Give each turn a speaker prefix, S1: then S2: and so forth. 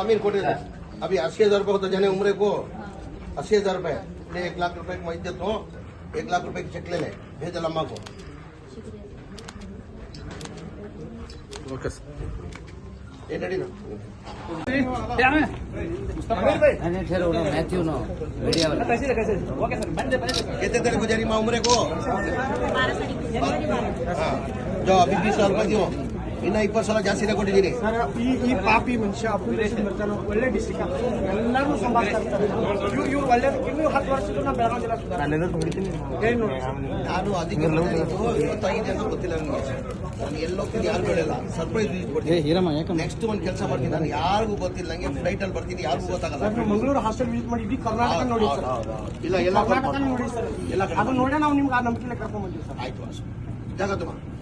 S1: आमिर कोटे अभी अस्सी हज़ार रुपये होता जाने उम्र को। अस्सी हज़ार रुपये। ले एक लाख रुपए की मैं देता हूँ। एक लाख रुपए की चेक ले लें। भेज लम्मा को। जो हाँ। अभी बीस हज़ार रुपये दियो। ಇನ್ನ ಇಪ್ಪತ್ತು ಸಲ ಜಾಸ್ತಿನೇ ಕೊಟ್ಟಿದ್ದೀನಿ
S2: ಸರ್ ಈ ಈ ಪಾಪಿ ಮನುಷ್ಯ ಅಪ್ಲಿಕೇಶನ್ ಬರ್ತಾನೆ ಒಳ್ಳೆ ಡಿಸ್ಟಿಕ್ ಎಲ್ಲರೂ ಸಂಭಾಳಿಸ್ತಾ ಇರ್ತಾರೆ. ಇವ್ರು ಇವ್ರು ಒಳ್ಳೇದಕ್ಕೆ ಇನ್ನೂ ಹತ್ತು ವರ್ಷದ್ದು ನಾ ಬೆಳಗಾವಿ ಜಿಲ್ಲಾ ಸುಧಾರಣೆ ಹೇಳಿ ನೋಡಿ
S1: ನಾನು ಅದಕ್ಕೆ ಇವತ್ತಾಗಿದೆ ಅಂತ ಗೊತ್ತಿಲ್ಲ ನನಗೆ. ನಾನು ಎಲ್ಲೋಗ್ತೀನಿ ಯಾರು ಹೇಳಿಲ್ಲ ಸರ್ಪ್ರೈಸ್ ಕೊಡ್ತೀನಿ. ನೆಕ್ಸ್ಟ್ ಒಂದು ಕೆಲಸ ಮಾಡ್ತೀನಿ. ನಾನು ಯಾರಿಗೂ ಗೊತ್ತಿಲ್ಲ. ನಂಗೆ ಫ್ಲೈಟ್ ಅಲ್ಲಿ ಬರ್ತೀನಿ ಯಾರಿಗೂ ಗೊತ್ತಾಗಲ್ಲ.
S2: ಸರ್ ಮಂಗಳೂರು ಹಾಸ್ಟೆಲ್ ವಿಸಿಟ್ ಮಾಡಿ ಇಡೀ ಕರ್ನಾಟಕ ನೋಡಿ ಸರ್.
S1: ಇಲ್ಲ ಎಲ್ಲ
S2: ಕರ್ನಾಟಕ. ನೋಡಿ ಸರ್.
S1: ಎಲ್ಲ
S2: ಅದು ನೋಡೇ ನಾವು ನಿಮ್ಗೆ ಆ ನಂಬಿಕೆ ಕರ್ಕೊಂಡ್ ಬಂದಿವಿ ಸರ್.
S1: ಆಯ್ತು ಅಷ್ಟೇ. ಜಾಗ ತುಮ ವೇದವಾಗನ